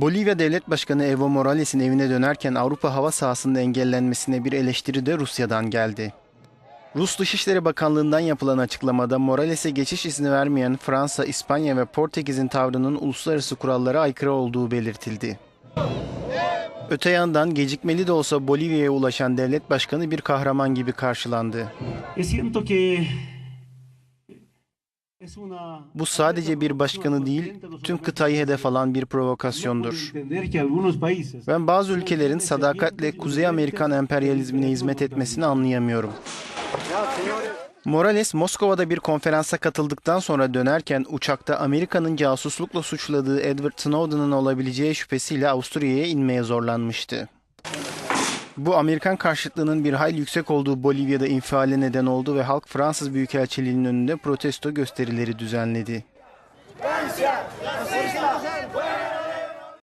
Bolivya Devlet Başkanı Evo Morales'in evine dönerken Avrupa hava sahasında engellenmesine bir eleştiri de Rusya'dan geldi. Rus Dışişleri Bakanlığı'ndan yapılan açıklamada Morales'e geçiş izni vermeyen Fransa, İspanya ve Portekiz'in tavrının uluslararası kurallara aykırı olduğu belirtildi. Öte yandan gecikmeli de olsa Bolivya'ya ulaşan devlet başkanı bir kahraman gibi karşılandı. Bu sadece bir başkanı değil, tüm kıtayı hedef alan bir provokasyondur. Ben bazı ülkelerin sadakatle Kuzey Amerikan emperyalizmine hizmet etmesini anlayamıyorum. Morales, Moskova'da bir konferansa katıldıktan sonra dönerken uçakta Amerika'nın casuslukla suçladığı Edward Snowden'ın olabileceği şüphesiyle Avusturya'ya inmeye zorlanmıştı. Bu Amerikan karşıtlığının bir hayli yüksek olduğu Bolivya'da infiale neden oldu ve halk Fransız Büyükelçiliği'nin önünde protesto gösterileri düzenledi.